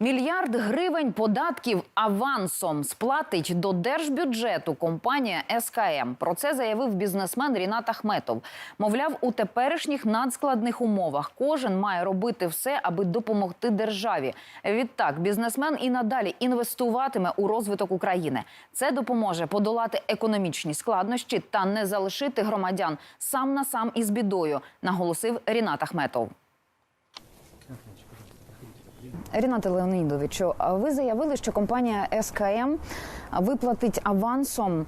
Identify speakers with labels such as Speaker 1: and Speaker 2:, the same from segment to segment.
Speaker 1: Мільярд гривень податків авансом сплатить до держбюджету компанія СКМ. Про це заявив бізнесмен Рінат Ахметов. Мовляв, у теперішніх надскладних умовах кожен має робити все, аби допомогти державі. Відтак, бізнесмен і надалі інвестуватиме у розвиток України. Це допоможе подолати економічні складнощі та не залишити громадян сам на сам із бідою, наголосив Рінат Ахметов. Рінате Леонідовичу, а ви заявили, що компанія СКМ виплатить авансом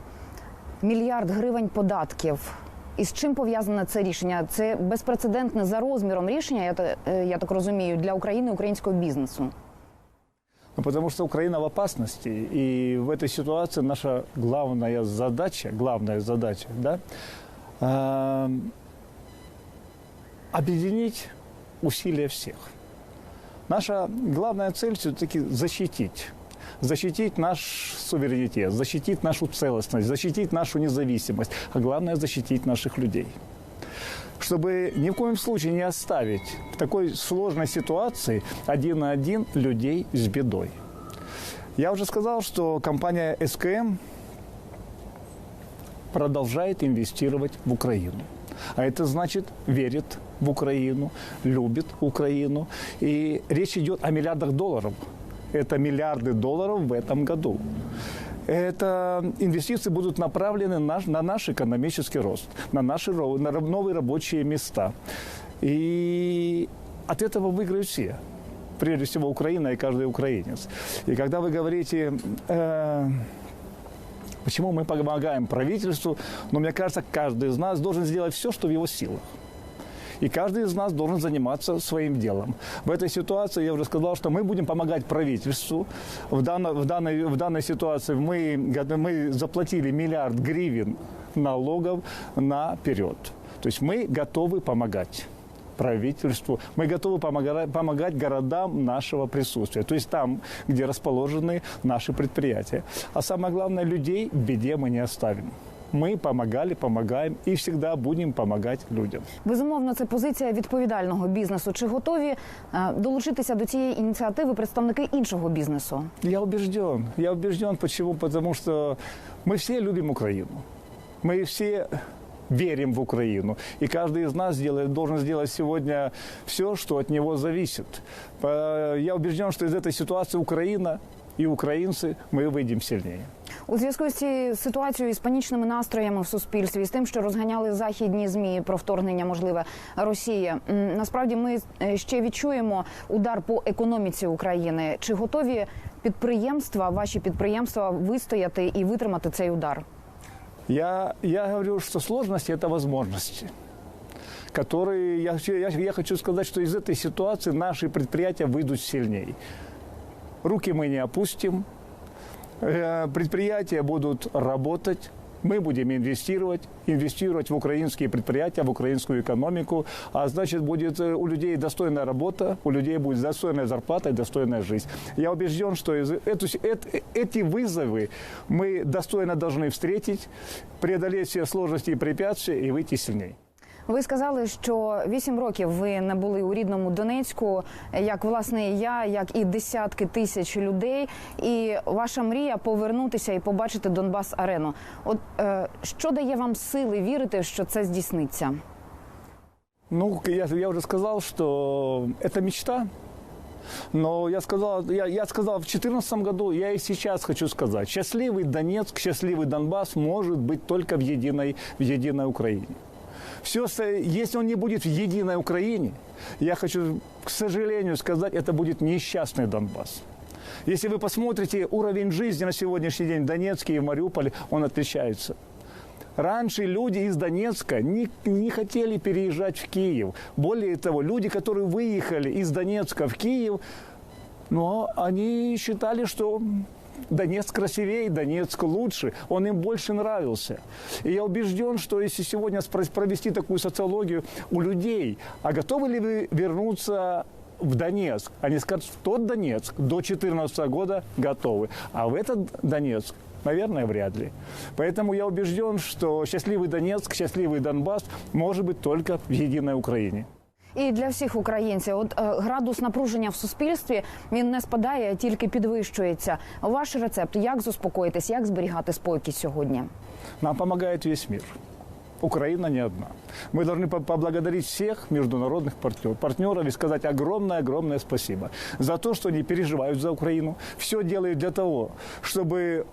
Speaker 1: мільярд гривень податків. І з чим пов'язане це рішення? Це безпрецедентне за розміром рішення, я, та- е, я так розумію, для України і українського бізнесу.
Speaker 2: Ну, потому что Украина в опасности, и в этой ситуации наша главная задача, главная задача, да, э, объединить усилия всех. Наша главная цель все-таки защитить. Защитить наш суверенитет, защитить нашу целостность, защитить нашу независимость, а главное защитить наших людей чтобы ни в коем случае не оставить в такой сложной ситуации один на один людей с бедой. Я уже сказал, что компания СКМ продолжает инвестировать в Украину. А это значит, верит в Украину, любит Украину. И речь идет о миллиардах долларов. Это миллиарды долларов в этом году. Это инвестиции будут направлены на, на наш экономический рост, на наши на новые рабочие места. И от этого выиграют все. Прежде всего Украина и каждый украинец. И когда вы говорите, э, почему мы помогаем правительству, но мне кажется, каждый из нас должен сделать все, что в его силах. И каждый из нас должен заниматься своим делом. В этой ситуации я уже сказал, что мы будем помогать правительству. В данной, в данной, в данной ситуации мы, мы заплатили миллиард гривен налогов наперед. То есть мы готовы помогать правительству. Мы готовы помогать, помогать городам нашего присутствия, то есть там, где расположены наши предприятия. А самое главное, людей в беде мы не оставим. Мы помогали, помогаем и всегда будем помогать людям.
Speaker 1: Безумовно, це позиція відповідального бізнесу. Чи готові е, долучитися до цієї ініціативи представники іншого бізнесу?
Speaker 2: Я убежден. Я убежден. Почему? Потому что мы все любим Украину. Мы все верим в Украину. И каждый из нас делает, должен сделать сегодня все, что от него зависит. По- Я убежден, что из этой ситуации Украина и украинцы мы выйдем сильнее.
Speaker 1: У зв'язку з цією ситуацією з панічними настроями в суспільстві, з тим, що розганяли західні змі про вторгнення, можливе Росії. м, Насправді ми е, ще відчуємо удар по економіці України. Чи готові підприємства, ваші підприємства, вистояти і витримати цей удар?
Speaker 2: Я, я говорю, что сложности – это возможности которые, я, хочу- я, я хочу сказать, что из этой ситуации наши предприятия выйдут сильнее. Руки мы не опустим, э, предприятия будут работать, мы будем инвестировать, инвестировать в украинские предприятия, в украинскую экономику, а значит будет э, у людей достойная работа, у людей будет достойная зарплата и достойная жизнь. Я убежден, что из- эту с- эт- эти вызовы мы достойно должны встретить, преодолеть все сложности и препятствия и выйти сильнее.
Speaker 1: Ви сказали, що вісім років ви не були у рідному Донецьку, як власне і я, як і десятки тисяч людей. І ваша мрія повернутися і побачити Донбас арену. От е, що дає вам сили вірити, що це здійсниться?
Speaker 2: Ну, я, я уже сказал, что это мечта. Но я сказал, я, я сказал в 2014 году, я и сейчас хочу сказать, счастливый Донецк, счастливый Донбасс может быть только в единой, в единой Украине. Все, если он не будет в единой Украине, я хочу, к сожалению, сказать, это будет несчастный Донбасс. Если вы посмотрите уровень жизни на сегодняшний день в Донецке и в Мариуполе, он отличается. Раньше люди из Донецка не, не хотели переезжать в Киев. Более того, люди, которые выехали из Донецка в Киев, но они считали, что Донецк красивее, Донецк лучше, он им больше нравился. И я убежден, что если сегодня провести такую социологию у людей, а готовы ли вы вернуться в Донецк? Они скажут, в тот Донецк до 2014 года готовы, а в этот Донецк Наверное, вряд ли. Поэтому я убежден, что счастливый Донецк, счастливый Донбасс может быть только в единой Украине.
Speaker 1: і для всіх українців. От е, градус напруження в суспільстві він не спадає, а тільки підвищується. Ваш рецепт, як заспокоїтись, як зберігати спокій сьогодні?
Speaker 2: Нам помогает весь мир. Украина не одна. Мы должны по- поблагодарить всех международных партнер, партнеров и сказать огромное-огромное спасибо за то, что они переживают за Украину, все делают для того, чтобы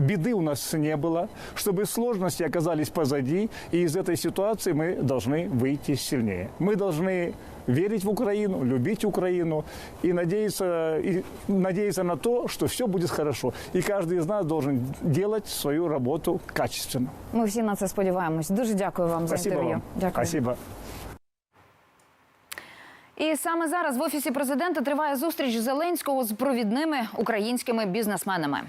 Speaker 2: беды у нас не было, чтобы сложности оказались позади, и из этой ситуации мы должны выйти сильнее. Мы должны верить в Украину, любить Украину и надеяться, и надеяться на то, что все будет хорошо. И каждый из нас должен делать свою работу качественно.
Speaker 1: Ми всі на це сподіваємось. Дуже дякую вам за
Speaker 2: Спасибо
Speaker 1: інтерв'ю.
Speaker 2: вам.
Speaker 1: Дякую.
Speaker 2: Спасибо.
Speaker 1: І саме зараз в офісі президента триває зустріч Зеленського з провідними українськими бізнесменами.